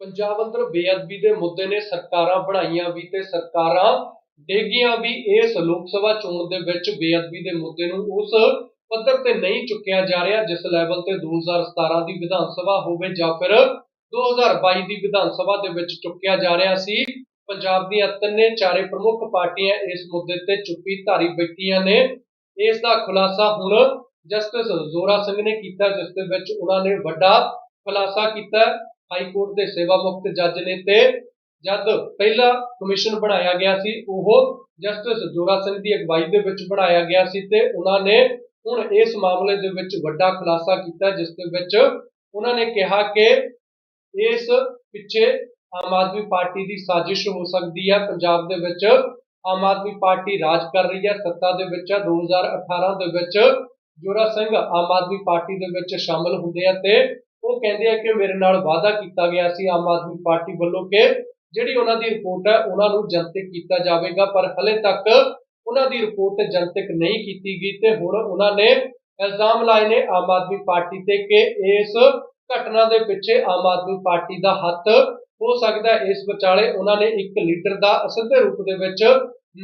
ਪੰਜਾਬ ਅੰਦਰ ਬੇਅਦਬੀ ਦੇ ਮੁੱਦੇ ਨੇ, ਸਰਕਾਰਾਂ ਬਣਾਈਆਂ ਵੀ ਤੇ ਸਰਕਾਰਾਂ ਡੇਗੀਆਂ ਵੀ। ਇਸ ਲੋਕ ਸਭਾ ਚੋਣ ਦੇ ਵਿੱਚ ਬੇਅਦਬੀ ਦੇ ਮੁੱਦੇ ਨੂੰ ਉਸ ਪੱਧਰ ਤੇ ਨਹੀਂ ਚੁੱਕਿਆ ਜਾ ਰਿਹਾ, ਜਿਸ ਲੈਵਲ ਤੇ 2017 ਦੀ ਵਿਧਾਨ ਸਭਾ ਹੋਵੇ ਜਾਂ ਫਿਰ 2022 ਦੀ ਵਿਧਾਨ ਸਭਾ ਦੇ ਵਿੱਚ ਚੁੱਕਿਆ ਜਾ ਰਿਹਾ ਸੀ। ਪੰਜਾਬ ਦੀਆਂ ਤਿੰਨੇ ਚਾਰੇ ਪ੍ਰਮੁੱਖ ਪਾਰਟੀਆਂ ਇਸ ਮੁੱਦੇ ਤੇ ਚੁੱਪੀ ਧਾਰੀ ਬੈਠੀਆਂ ਨੇ। ਇਸ ਦਾ ਖੁਲਾਸਾ ਹੁਣ ਜਸਟਿਸ ਜ਼ੋਰਾ ਸਿੰਘ ਨੇ ਕੀਤਾ, ਜਿਸ ਦੇ ਵਿੱਚ ਉਹਨਾਂ ਨੇ ਵੱਡਾ ਖੁਲਾਸਾ ਕੀਤਾ। ਹਾਈ ਕੋਰਟ ਦੇ ਸੇਵਾ ਮੁਕਤ ਜੱਜ ਨੇ ਤੇ ਜਦ ਪਹਿਲਾ ਕਮਿਸ਼ਨ ਬਣਾਇਆ ਗਿਆ ਸੀ, ਉਹ ਜਸਟਿਸ ਜ਼ੋਰਾ ਸਿੰਘ ਦੀ ਅਗਵਾਈ ਦੇ ਵਿੱਚ ਬਣਾਇਆ ਗਿਆ ਸੀ ਤੇ ਉਹਨਾਂ ਨੇ ਹੁਣ ਇਸ ਮਾਮਲੇ ਦੇ ਵਿੱਚ ਵੱਡਾ ਖੁਲਾਸਾ ਕੀਤਾ, ਜਿਸ ਦੇ ਵਿੱਚ ਉਹਨਾਂ ਨੇ ਕਿਹਾ ਕਿ ਇਸ ਪਿੱਛੇ ਆਮ ਆਦਮੀ ਪਾਰਟੀ ਦੀ ਸਾਜ਼ਿਸ਼ ਹੋ ਸਕਦੀ ਹੈ ਪੰਜਾਬ ਦੇ ਵਿੱਚ ਆਮ ਆਦਮੀ ਪਾਰਟੀ ਰਾਜ ਕਰ ਰਹੀ ਹੈ ਸੱਤਾ ਦੇ ਵਿੱਚ ਹੈ 2018 ਦੇ ਵਿੱਚ ਜੋਰਾ ਸਿੰਘ ਆਮ ਆਦਮੀ ਪਾਰਟੀ ਦੇ ਵਿੱਚ ਸ਼ਾਮਲ ਹੁੰਦੇ ਆ ਤੇ ਉਹ ਕਹਿੰਦੇ ਆ ਕਿ ਮੇਰੇ ਨਾਲ ਵਾਅਦਾ ਕੀਤਾ ਗਿਆ ਸੀ ਆਮ ਆਦਮੀ ਪਾਰਟੀ ਵੱਲੋਂ ਕਿ ਜਿਹੜੀ ਉਹਨਾਂ ਦੀ ਰਿਪੋਰਟ ਹੈ, ਉਹਨਾਂ ਨੂੰ ਜਨਤਕ ਕੀਤਾ ਜਾਵੇਗਾ, ਪਰ ਹਲੇ ਤੱਕ ਉਹਨਾਂ ਦੀ ਰਿਪੋਰਟ ਜਨਤਕ ਨਹੀਂ ਕੀਤੀ ਗਈ ਤੇ ਹੁਣ ਉਹਨਾਂ ਨੇ ਇਲਜ਼ਾਮ ਲਾਏ ਨੇ ਆਮ ਆਦਮੀ ਪਾਰਟੀ ਤੇ ਕਿ ਇਸ ਘਟਨਾ ਦੇ ਪਿੱਛੇ ਆਮ ਆਦਮੀ ਪਾਰਟੀ ਦਾ ਹੱਥ ਹੋ ਸਕਦਾ ਇਸ ਵਿਚਾਲੇ ਉਹਨਾਂ ਨੇ ਇੱਕ ਲੀਡਰ ਦਾ ਅਸਿੱਧੇ ਰੂਪ ਦੇ ਵਿੱਚ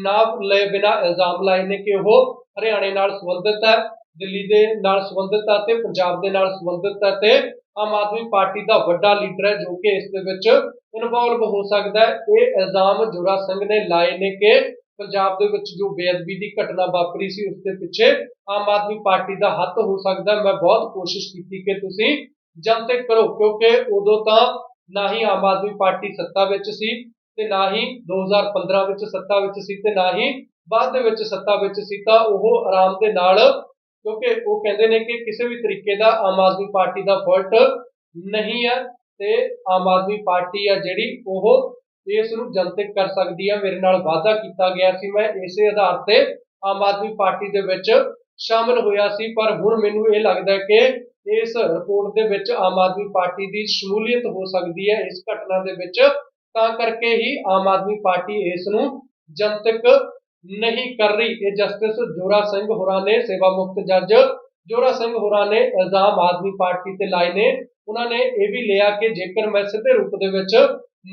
ਨਾਮ ਲਏ ਬਿਨਾ ਇਲਜ਼ਾਮ ਲਾਏ ਨੇ ਕਿ ਉਹ ਹਰਿਆਣੇ ਨਾਲ ਸੰਬੰਧਿਤ ਹੈ, ਦਿੱਲੀ ਦੇ ਨਾਲ ਸੰਬੰਧਿਤ ਹੈ ਤੇ ਪੰਜਾਬ ਦੇ ਨਾਲ ਸੰਬੰਧਿਤ ਹੈ ਤੇ ਆਮ ਆਦਮੀ ਪਾਰਟੀ ਦਾ ਵੱਡਾ ਲੀਡਰ ਹੈ ਜੋ ਕਿ ਇਸ ਦੇ ਵਿੱਚ ਇਨਵੋਲਵ ਹੋ ਸਕਦਾ ਹੈ। ਇਹ ਇਲਜ਼ਾਮ ਜੋਰਾ ਸਿੰਘ ਨੇ ਲਾਏ ਨੇ ਕਿ ਪੰਜਾਬ ਦੇ ਵਿੱਚ ਜੋ ਬੇਅਦਬੀ ਦੀ ਘਟਨਾ ਵਾਪਰੀ ਸੀ, ਉਸ ਦੇ ਪਿੱਛੇ ਆਮ ਆਦਮੀ ਪਾਰਟੀ ਦਾ ਹੱਥ ਹੋ ਸਕਦਾ ਮੈਂ ਬਹੁਤ ਕੋਸ਼ਿਸ਼ ਕੀਤੀ ਕਿ ਤੁਸੀਂ ਜਨਤਕ ਕਰੋ, ਕਿਉਂਕਿ ਉਦੋਂ ਤਾਂ ਨਾ ਹੀ ਆਮ ਆਦਮੀ ਪਾਰਟੀ ਸੱਤਾ ਵਿੱਚ ਸੀ ਤੇ ਨਾ ਹੀ 2015 ਵਿੱਚ ਸੱਤਾ ਵਿੱਚ ਸੀ ਤੇ ਨਾ ਹੀ ਬਾਅਦ ਦੇ ਵਿੱਚ ਸੱਤਾ ਵਿੱਚ ਸੀ ਤਾਂ ਉਹ ਆਰਾਮ ਦੇ ਨਾਲ ਕਿਉਂਕਿ ਉਹ ਕਹਿੰਦੇ ਨੇ ਕਿ ਕਿਸੇ ਵੀ ਤਰੀਕੇ ਦਾ ਆਮ ਆਦਮੀ ਪਾਰਟੀ ਦਾ ਫਾਲਟ ਨਹੀਂ ਹੈ ਤੇ ਆਮ ਆਦਮੀ ਪਾਰਟੀ ਆ ਜਿਹੜੀ ਉਹ ਇਸ ਨੂੰ ਜਨਤਕ ਕਰ ਸਕਦੀ ਹੈ ਮੇਰੇ ਨਾਲ ਵਾਅਦਾ ਕੀਤਾ ਗਿਆ ਸੀ, ਮੈਂ ਇਸੇ ਆਧਾਰ ਤੇ ਆਮ ਆਦਮੀ ਪਾਰਟੀ ਦੇ ਵਿੱਚ ਸ਼ਾਮਲ ਹੋਇਆ ਸੀ। ਪਰ ਹੁਣ ਮੈਨੂੰ ਇਹ ਲੱਗਦਾ ਕਿ ਇਸ ਰਿਪੋਰਟ ਦੇ ਵਿੱਚ ਆਮ ਆਦਮੀ ਪਾਰਟੀ ਦੀ ਸ਼ਮੂਲੀਅਤ ਹੋ ਸਕਦੀ ਹੈ ਇਸ ਘਟਨਾ ਦੇ ਵਿੱਚ। ਤਾਂ ਕਰਕੇ ਹੀ ਆਮ ਆਦਮੀ ਪਾਰਟੀ ਇਸ ਨੂੰ ਜਨਤਕ ਨਹੀਂ ਕਰ ਰਹੀ। ਇਹ ਜਸਟਿਸ ਜੋਰਾ ਸਿੰਘ ਹੋਰਾਂ ਨੇ, ਸੇਵਾ ਮੁਕਤ ਜੱਜ ਜੋਰਾ ਸਿੰਘ ਹੋਰਾਂ ਨੇ ਇਲਜ਼ਾਮ ਆਦਮੀ ਪਾਰਟੀ ਤੇ ਲਾਏ ਨੇ। ਉਹਨਾਂ ਨੇ ਇਹ ਵੀ ਲਿਆ ਕਿ ਜੇਕਰ ਮੈਂ ਸਿੱਧੇ ਰੂਪ ਦੇ ਵਿੱਚ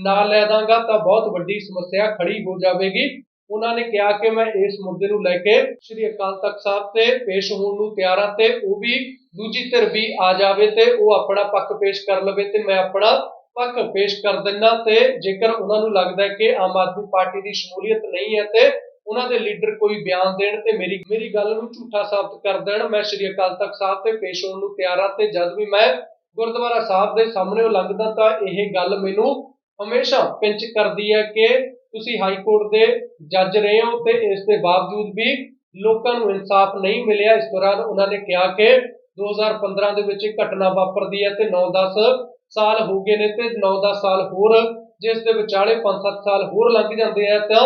ਨਾ ਲੈ ਦਾਂਗਾ ਤਾਂ ਬਹੁਤ ਵੱਡੀ ਸਮੱਸਿਆ ਖੜੀ ਹੋ ਜਾਵੇਗੀ। ਉਹਨਾਂ ਨੇ ਕਿਹਾ ਕਿ ਮੈਂ ਇਸ ਮੁੱਦੇ ਨੂੰ ਲੈ ਕੇ ਸ੍ਰੀ ਅਕਾਲ ਤਖਤ ਸਾਹਿਬ ਤੇ ਪੇਸ਼ ਹੋਣ ਨੂੰ ਤਿਆਰ ਹਾਂ ਤੇ ਉਹ ਵੀ ਦੂਜੀ ਧਿਰ ਵੀ ਆ ਜਾਵੇ ਤੇ ਉਹ ਆਪਣਾ ਪੱਖ ਪੇਸ਼ ਕਰ ਲਵੇ ਤੇ ਮੈਂ ਆਪਣਾ ਪੱਖ ਪੇਸ਼ ਕਰ ਦਿੰਨਾ ਤੇ ਜੇਕਰ ਉਹਨਾਂ ਨੂੰ ਲੱਗਦਾ ਹੈ ਕਿ ਆਮ ਆਦਮੀ ਪਾਰਟੀ ਦੀ ਸ਼ਮੂਲੀਅਤ ਨਹੀਂ ਹੈ ਤੇ ਉਹਨਾਂ ਦੇ ਲੀਡਰ ਕੋਈ ਬਿਆਨ ਦੇਣ ਤੇ ਮੇਰੀ ਮੇਰੀ ਗੱਲ ਨੂੰ ਝੂਠਾ ਸਾਬਤ ਕਰ ਦੇਣ, ਮੈਂ ਸ੍ਰੀ ਅਕਾਲ ਤਖਤ ਸਾਹਿਬ ਤੇ ਪੇਸ਼ ਹੋਣ ਨੂੰ ਤਿਆਰ ਹਾਂ ਤੇ ਜਦ ਵੀ ਮੈਂ ਗੁਰਦੁਆਰਾ ਸਾਹਿਬ ਦੇ ਸਾਹਮਣੇ ਲੰਘਦਾ ਤਾਂ ਇਹ ਗੱਲ ਮੈਨੂੰ ਹਮੇਸ਼ਾ ਪਿੰਚ ਕਰਦੀ ਹੈ ਕਿ ਤੁਸੀਂ ਹਾਈ ਕੋਰਟ ਦੇ ਜੱਜ ਰਹੇ ਹੋ ਤੇ ਇਸ ਦੇ ਬਾਵਜੂਦ ਵੀ ਲੋਕਾਂ ਨੂੰ ਇਨਸਾਫ ਨਹੀਂ ਮਿਲਿਆ। ਇਸ ਦੌਰਾਨ ਉਹਨਾਂ ਨੇ ਕਿਹਾ ਕਿ 2015 ਦੇ ਵਿੱਚ ਇਹ ਘਟਨਾ ਵਾਪਰਦੀ ਹੈ ਤੇ 9-10 ਸਾਲ ਹੋ ਗਏ ਨੇ ਤੇ 9-10 ਸਾਲ ਹੋਰ ਜਿਸ ਦੇ ਵਿਚਾਲੇ 5-7 ਸਾਲ ਹੋਰ ਲੰਘ ਜਾਂਦੇ ਆ ਤਾਂ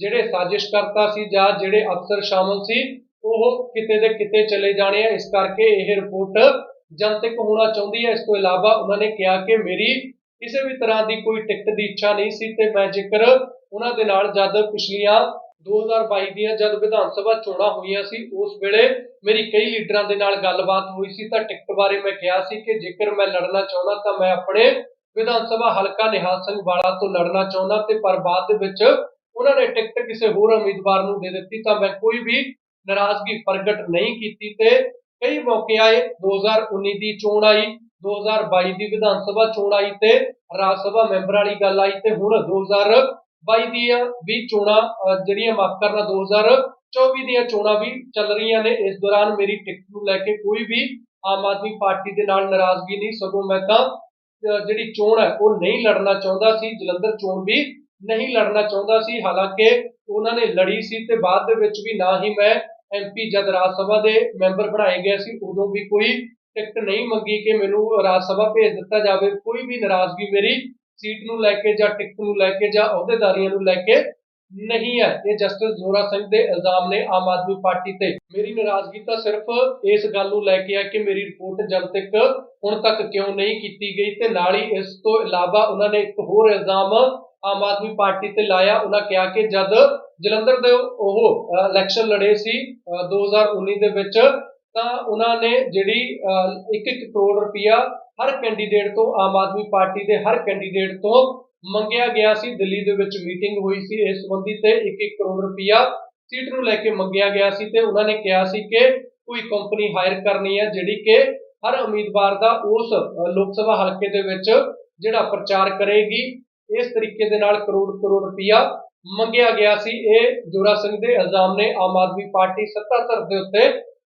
ਜਿਹੜੇ ਸਾਜ਼ਿਸ਼ਕਰਤਾ ਸੀ ਜਾਂ ਜਿਹੜੇ ਅਫਸਰ ਸ਼ਾਮਲ ਸੀ, ਉਹ ਕਿਤੇ ਦੇ ਕਿਤੇ ਚਲੇ ਜਾਣੇ ਆ। ਇਸ ਕਰਕੇ ਇਹ ਰਿਪੋਰਟ ਜਨਤਕ ਹੋਣਾ ਚਾਹੁੰਦੀ ਹੈ। ਇਸ ਤੋਂ ਇਲਾਵਾ ਉਹਨਾਂ ਨੇ ਕਿਹਾ ਕਿ ਮੇਰੀ ਕਿਸੇ ਵੀ ਤਰ੍ਹਾਂ ਦੀ ਕੋਈ ਟਿਕਟ ਦੀ ਇੱਛਾ ਨਹੀਂ ਸੀ ਤੇ ਮੈਂ ਜੇਕਰ ਉਹਨਾਂ ਦੇ ਨਾਲ ਜਦ ਪਿਛਲੀਆਂ 2022 ਦੀਆਂ ਜਦ ਵਿਧਾਨ ਸਭਾ ਚੋਣਾਂ ਹੋਈਆਂ ਸੀ, ਉਸ ਵੇਲੇ ਮੇਰੀ ਕਈ ਲੀਡਰਾਂ ਦੇ ਨਾਲ ਗੱਲਬਾਤ ਹੋਈ ਸੀ ਤਾਂ ਟਿਕਟ ਬਾਰੇ ਮੈਂ ਕਿਹਾ ਸੀ ਕਿ ਜੇਕਰ ਮੈਂ ਲੜਨਾ ਚਾਹੁੰਦਾ ਤਾਂ ਮੈਂ ਆਪਣੇ ਵਿਧਾਨ ਸਭਾ ਹਲਕਾ ਨਿਹਾਲ ਸਿੰਘ ਵਾਲਾ ਤੋਂ ਲੜਨਾ ਚਾਹੁੰਦਾ ਤੇ ਪਰ ਬਾਅਦ ਦੇ ਵਿੱਚ ਉਹਨਾਂ ਨੇ ਟਿਕਟ ਕਿਸੇ ਹੋਰ ਉਮੀਦਵਾਰ ਨੂੰ ਦੇ ਦਿੱਤੀ ਤਾਂ ਮੈਂ ਕੋਈ ਵੀ ਨਾਰਾਜ਼ਗੀ ਪ੍ਰਗਟ ਨਹੀਂ ਕੀਤੀ ਤੇ ਕਈ ਮੌਕੇ ਆਏ 2019 ਦੀ ਚੋਣ ਆਈ 2022 ਦੀ ਵਿਧਾਨ ਸਭਾ ਚੋਣ ਆਈ ਤੇ ਰਾਜ ਸਭਾ ਮੈਂਬਰ ਵਾਲੀ ਗੱਲ ਆਈ ਤੇ ਹੁਣ 2022 ਦੀਆਂ ਵੀ ਚੋਣਾਂ ਜਿਹੜੀਆਂ ਮਾਫ ਕਰਨਾ 2024 ਦੀਆਂ ਚੋਣਾਂ ਵੀ ਚੱਲ ਰਹੀਆਂ ਨੇ। ਇਸ ਦੌਰਾਨ ਮੇਰੀ ਟਿਕਟ ਨੂੰ ਲੈ ਕੇ ਕੋਈ ਵੀ ਆਮ ਆਦਮੀ ਪਾਰਟੀ ਦੇ ਨਾਲ ਨਾਰਾਜ਼ਗੀ ਨਹੀਂ। ਸਗੋਂ ਮੈਂ ਤਾਂ ਜਿਹੜੀ ਚੋਣ ਹੈ ਉਹ ਨਹੀਂ ਲੜਨਾ ਚਾਹੁੰਦਾ ਸੀ। ਜਲੰਧਰ ਚੋਣ ਵੀ ਨਹੀਂ ਲੜਨਾ ਚਾਹੁੰਦਾ ਸੀ। ਹਾਲਾਂਕਿ ਉਹਨਾਂ ਨੇ ਲੜੀ ਸੀ ਤੇ ਬਾਅਦ ਦੇ ਵਿੱਚ ਵੀ ਨਾ ਹੀ ਮੈਂ ਐਮਪੀ ਜਦ ਰਾਜ ਸਭਾ ਦੇ ਮੈਂਬਰ ਬਣਾਏ ਗਏ ਸੀ, ਉਦੋਂ ਵੀ ਕੋਈ ਟਿਕਟ ਨਹੀਂ ਮੰਗੀ ਕਿ ਮੈਨੂੰ ਰਾਜ ਸਭਾ ਭੇਜ ਦਿੱਤਾ ਜਾਵੇ। ਕੋਈ ਵੀ ਨਾਰਾਜ਼ਗੀ ਮੇਰੀ ਸੀਟ ਨੂੰ ਲੈ ਕੇ ਜਾਂ ਟਿਕਟ ਨੂੰ ਲੈ ਕੇ ਜਾਂ ਅਹੁਦੇਦਾਰੀਆਂ ਨੂੰ ਲੈ ਕੇ ਨਹੀਂ ਹੈ। ਇਹ ਜਸਟਿਸ ਜ਼ੋਰਾ ਸਿੰਘ ਦੇ ਇਲਜ਼ਾਮ ਨੇ ਆਮ ਆਦਮੀ ਪਾਰਟੀ ਤੇ। ਮੇਰੀ ਨਾਰਾਜ਼ਗੀ ਤਾਂ ਸਿਰਫ ਇਸ ਗੱਲ ਨੂੰ ਲੈ ਕੇ ਹੈ ਕਿ ਮੇਰੀ ਰਿਪੋਰਟ ਜਦ ਤੱਕ ਹੁਣ ਤੱਕ ਕਿਉਂ ਨਹੀਂ ਕੀਤੀ ਗਈ ਤੇ ਨਾਲ ਹੀ ਇਸ ਤੋਂ ਇਲਾਵਾ ਉਹਨਾਂ ਨੇ ਇੱਕ ਹੋਰ ਇਲਜ਼ਾਮ ਆਮ ਆਦਮੀ ਪਾਰਟੀ ਤੇ ਲਾਇਆ, ਉਹਨਾਂ ਕਿਹਾ ਕਿ ਜਦ ਜਲੰਧਰ ਦੇ ਉਹ ਇਲੈਕਸ਼ਨ ਲੜੇ ਸੀ, ਅਹ 2019 ਦੇ ਵਿੱਚ, ਤਾਂ ਉਹਨਾਂ ਨੇ ਜਿਹੜੀ 1-1 ਕਰੋੜ ਰੁਪਇਆ ਹਰ ਕੈਂਡੀਡੇਟ ਤੋਂ, ਆਮ ਆਦਮੀ ਪਾਰਟੀ ਦੇ ਹਰ ਕੈਂਡੀਡੇਟ ਤੋਂ ਮੰਗਿਆ ਗਿਆ ਸੀ। ਦਿੱਲੀ ਦੇ ਵਿੱਚ ਮੀਟਿੰਗ ਹੋਈ ਸੀ, ਇਸ ਸੰਬੰਧੀ ਤੇ 1-1 ਕਰੋੜ ਰੁਪਇਆ ਸੀਟ ਨੂੰ ਲੈ ਕੇ ਮੰਗਿਆ ਗਿਆ ਸੀ ਤੇ ਉਹਨਾਂ ਨੇ ਕਿਹਾ ਸੀ ਕਿ ਕੋਈ ਕੰਪਨੀ ਹਾਇਰ ਕਰਨੀ ਹੈ, ਜਿਹੜੀ ਕਿ ਹਰ ਉਮੀਦਵਾਰ ਦਾ ਉਸ ਲੋਕ ਸਭਾ ਹਲਕੇ ਦੇ ਵਿੱਚ ਜਿਹੜਾ ਪ੍ਰਚਾਰ ਕਰੇਗੀ। ਇਸ ਤਰੀਕੇ ਦੇ ਨਾਲ ਕਰੋੜ ਕਰੋੜ ਰੁਪਇਆ ਮੰਗਿਆ ਗਿਆ ਸੀ। ਇਹ ਜੋਰਾ ਸਿੰਘ ਦੇ ਇਲਜ਼ਾਮ ਨੇ ਆਮ ਆਦਮੀ ਪਾਰਟੀ ਸੱਤਾ ਧਰ ਦੇ ਉੱਤੇ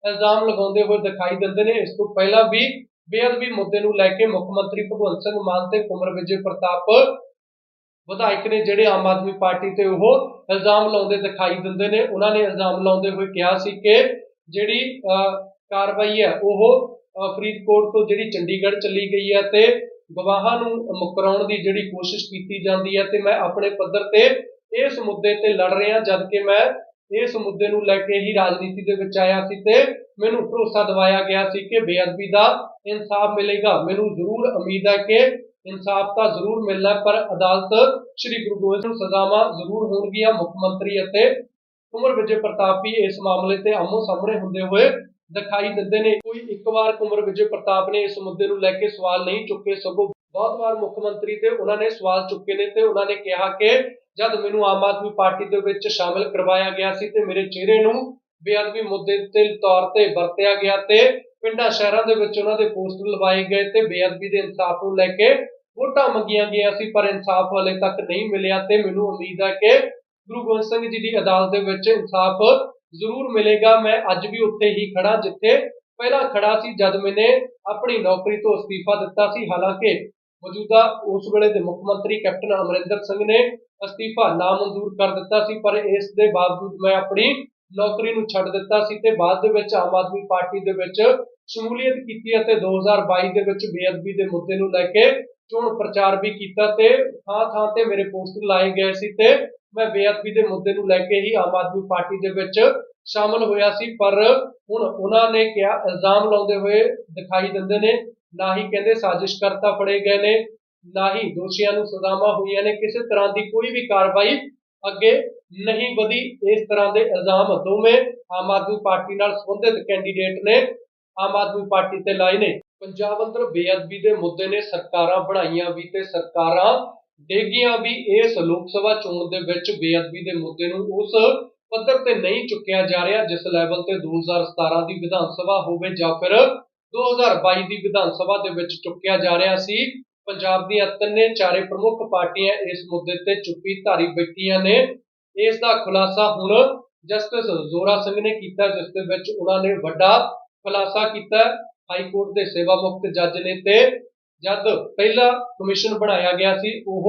ਇਲਜ਼ਾਮ ਲਗਾਉਂਦੇ ਹੋਏ ਦਿਖਾਈ ਦਿੰਦੇ ਨੇ। ਇਸ ਤੋਂ ਪਹਿਲਾਂ ਵੀ ਬੇਅਦਬੀ ਮੁੱਦੇ ਨੂੰ ਲੈ ਕੇ ਮੁੱਖ ਮੰਤਰੀ ਭਗਵੰਤ ਸਿੰਘ ਮਾਨ ਤੇ ਕੁਮਰ ਵਿਜੇ ਪ੍ਰਤਾਪ ਵਿਧਾਇਕ ਨੇ ਜਿਹੜੇ ਆਮ ਆਦਮੀ ਪਾਰਟੀ ਤੇ ਉਹ ਇਲਜ਼ਾਮ ਲਾਉਂਦੇ ਦਿਖਾਈ ਦਿੰਦੇ ਨੇ। ਉਹਨਾਂ ਨੇ ਇਲਜ਼ਾਮ ਲਾਉਂਦੇ ਹੋਏ ਕਿਹਾ ਸੀ ਕਿ ਜਿਹੜੀ ਕਾਰਵਾਈ ਹੈ, ਉਹ ਫਰੀਦਕੋਟ ਤੋਂ ਜਿਹੜੀ ਚੰਡੀਗੜ੍ਹ ਚੱਲੀ ਗਈ ਹੈ ਤੇ ਗਵਾਹਾਂ ਨੂੰ ਮੁਕਰਾਉਣ ਦੀ ਜਿਹੜੀ ਕੋਸ਼ਿਸ਼ ਕੀਤੀ ਜਾਂਦੀ ਹੈ ਤੇ ਮੈਂ ਆਪਣੇ ਪੱਧਰ ਤੇ ਇਸ ਮੁੱਦੇ ਤੇ ਲੜ ਰਿਹਾ ਜਦ ਕਿ ਮੈਂ ਇਸ ਮੁੱਦੇ ਨੂੰ ਲੈ ਕੇ ਹੀ ਰਾਜਨੀਤੀ ਦੇ ਵਿੱਚ ਆਇਆ ਸੀ ਤੇ ਮੈਨੂੰ ਭਰੋਸਾ ਦਿਵਾਇਆ ਗਿਆ ਸੀ ਕਿ ਬੇਅਦਬੀ ਦਾ ਇਨਸਾਫ ਮਿਲੇਗਾ। ਮੈਨੂੰ ਜ਼ਰੂਰ ਉਮੀਦ ਹੈ ਕਿ ਇਨਸਾਫ ਤਾਂ ਜ਼ਰੂਰ ਮਿਲਣਾ, ਪਰ ਅਦਾਲਤ ਸ੍ਰੀ ਗੁਰੂ ਗੋਬਿੰਦ ਸਿੰਘ ਸਜ਼ਾਵਾਂ ਜ਼ਰੂਰ ਹੋਣਗੀਆਂ। ਮੁੱਖ ਮੰਤਰੀ ਅਤੇ ਕੁਮਰ ਵਿਜੇ ਪ੍ਰਤਾਪ ਵੀ ਇਸ ਮਾਮਲੇ ਤੇ ਆਮੋ ਸਾਹਮਣੇ ਹੁੰਦੇ ਹੋਏ ਦਿਖਾਈ ਦਿੰਦੇ ਨੇ। ਕੋਈ ਇੱਕ ਵਾਰ ਕੁਮਰ ਵਿਜੇ ਪ੍ਰਤਾਪ ਨੇ ਇਸ ਮੁੱਦੇ ਨੂੰ ਲੈ ਕੇ ਸਵਾਲ ਨਹੀਂ ਚੁੱਕੇ ਸਗੋਂ ਬਹੁਤ ਵਾਰ ਮੁੱਖ ਮੰਤਰੀ ਤੇ ਉਹਨਾਂ ਨੇ ਸਵਾਲ ਚੁੱਕੇ ਨੇ ਤੇ ਉਹਨਾਂ ਨੇ ਕਿਹਾ ਕਿ ਜਦ ਮੈਨੂੰ ਆਮ ਆਦਮੀ ਪਾਰਟੀ ਦੇ ਵਿੱਚ ਸ਼ਾਮਿਲ ਕਰਵਾਇਆ ਗਿਆ ਸੀ ਤੇ ਮੇਰੇ ਚਿਹਰੇ ਨੂੰ ਬੇਅਦਬੀ ਮੁੱਦੇ ਦੇ ਤੌਰ ਤੇ ਵਰਤਿਆ ਗਿਆ ਤੇ ਪਿੰਡਾਂ ਸ਼ਹਿਰਾਂ ਦੇ ਵਿੱਚ ਉਹਨਾਂ ਦੇ ਪੋਸਟਰ ਲਵਾਏ ਗਏ ਤੇ ਬੇਅਦਬੀ ਦੇ ਇਨਸਾਫ ਨੂੰ ਲੈ ਕੇ ਵੋਟਾਂ ਮੰਗੀਆਂ ਗਈਆਂ ਸੀ, ਪਰ ਇਨਸਾਫ ਹਲੇ ਤੱਕ ਨਹੀਂ ਮਿਲਿਆ ਤੇ ਮੈਨੂੰ ਉਮੀਦ ਹੈ ਕਿ ਗੁਰੂ ਗੋਬਿੰਦ ਸਿੰਘ ਜੀ ਦੀ ਅਦਾਲਤ ਦੇ ਵਿੱਚ ਇਨਸਾਫ ਜ਼ਰੂਰ ਮਿਲੇਗਾ। ਮੈਂ ਅੱਜ ਵੀ ਉੱਥੇ ਹੀ ਖੜਾ ਜਿੱਥੇ ਪਹਿਲਾਂ ਖੜਾ ਸੀ, ਜਦ ਮੈਨੇ ਆਪਣੀ ਨੌਕਰੀ ਤੋਂ ਅਸਤੀਫਾ ਦਿੱਤਾ ਸੀ। ਹਾਲਾਂਕਿ ਮੌਜੂਦਾ ਉਸ ਵੇਲੇ ਦੇ ਮੁੱਖ ਮੰਤਰੀ ਕੈਪਟਨ ਅਮਰਿੰਦਰ ਸਿੰਘ ਨੇ ਅਸਤੀਫਾ ਨਾਮਨਜ਼ੂਰ ਕਰ ਦਿੱਤਾ ਸੀ, ਪਰ ਇਸ ਦੇ ਬਾਵਜੂਦ ਮੈਂ ਆਪਣੀ ਨੌਕਰੀ ਨੂੰ ਛੱਡ ਦਿੱਤਾ ਸੀ ਤੇ ਬਾਅਦ ਦੇ ਵਿੱਚ ਆਮ ਆਦਮੀ ਪਾਰਟੀ ਦੇ ਵਿੱਚ ਸ਼ਮੂਲੀਅਤ ਕੀਤੀ ਅਤੇ 2022 ਦੇ ਵਿੱਚ ਬੇਅਦਬੀ ਦੇ ਮੁੱਦੇ ਨੂੰ ਲੈ ਕੇ ਚੋਣ ਪ੍ਰਚਾਰ ਵੀ ਕੀਤਾ ਤੇ ਥਾਂ ਥਾਂ ਤੇ ਮੇਰੇ ਪੋਸਟਰ ਲਾਏ ਗਏ ਸੀ ਤੇ ਮੈਂ ਬੇਅਦਬੀ ਦੇ ਮੁੱਦੇ ਨੂੰ ਲੈ ਕੇ ਹੀ ਆਮ ਆਦਮੀ ਪਾਰਟੀ ਦੇ ਵਿੱਚ ਸ਼ਾਮਲ ਹੋਇਆ ਸੀ, ਪਰ ਹੁਣ ਉਹਨਾਂ ਨੇ ਕਿਹਾ, ਇਲਜ਼ਾਮ ਲਾਉਂਦੇ ਹੋਏ ਦਿਖਾਈ ਦਿੰਦੇ ਨੇ, ਨਾ ਹੀ ਕਹਿੰਦੇ ਸਾਜ਼ਿਸ਼ਕਰਤਾ ਫੜੇ ਗਏ ਨੇ, ਨਾ ਹੀ ਦੋਸ਼ੀਆਂ ਨੂੰ ਸਜ਼ਾਵਾਂ ਹੋਈਆਂ ਨੇ, ਕਿਸੇ ਤਰ੍ਹਾਂ ਦੀ ਕੋਈ ਵੀ ਕਾਰਵਾਈ ਅੱਗੇ ਨਹੀਂ ਵਧੀ। ਇਸ ਤਰ੍ਹਾਂ ਦੇ ਇਲਜ਼ਾਮ ਦੋਵੇਂ ਆਮ ਆਦਮੀ ਪਾਰਟੀ ਨਾਲ ਸੰਬੰਧਿਤ ਕੈਂਡੀਡੇਟ ਨੇ, ਆਮ ਆਦਮੀ ਪਾਰਟੀ ਤੇ ਲਾਏ ਨੇ। ਪੰਜਾਬ ਅੰਦਰ ਬੇਅਦਬੀ ਦੇ ਮੁੱਦੇ ਨੇ, ਸਰਕਾਰਾਂ ਬਣਾਈਆਂ ਵੀ ਤੇ ਸਰਕਾਰਾਂ ਡੇਗੀਆਂ ਵੀ ਇਸ ਲੋਕ ਸਭਾ ਚੋਣ ਦੇ ਵਿੱਚ ਬੇਅਦਬੀ ਦੇ ਮੁੱਦੇ ਨੂੰ ਉਸ ਪੱਧਰ ਤੇ ਨਹੀਂ ਚੁੱਕਿਆ ਜਾ ਰਿਹਾ, ਜਿਸ ਲੈਵਲ ਤੇ 2017 ਦੀ ਵਿਧਾਨ ਸਭਾ ਹੋਵੇ ਜਾਂ ਫਿਰ 2022 ਦੀ ਵਿਧਾਨ ਸਭਾ ਦੇ ਵਿੱਚ ਚੁੱਕਿਆ ਜਾ ਰਿਹਾ ਸੀ, ਪੰਜਾਬ ਦੀਆਂ ਤਿੰਨੇ ਚਾਰੇ ਪ੍ਰਮੁੱਖ ਪਾਰਟੀਆਂ ਇਸ ਮੁੱਦੇ ਤੇ ਚੁੱਪੀ ਧਾਰੀ ਬੈਠੀਆਂ ਨੇ। ਇਸ ਦਾ ਖੁਲਾਸਾ ਹੁਣ ਜਸਟਿਸ ਜ਼ੋਰਾ ਸਿੰਘ ਨੇ ਕੀਤਾ, ਜਿਸ ਦੇ ਵਿੱਚ ਉਹਨਾਂ ਨੇ ਵੱਡਾ ਖੁਲਾਸਾ ਕੀਤਾ। ਹਾਈ ਕੋਰਟ ਦੇ ਸੇਵਾ ਮੁਕਤ ਜੱਜ ਨੇ ਤੇ ਜਦ ਪਹਿਲਾ ਕਮਿਸ਼ਨ ਬਣਾਇਆ ਗਿਆ ਸੀ, ਉਹ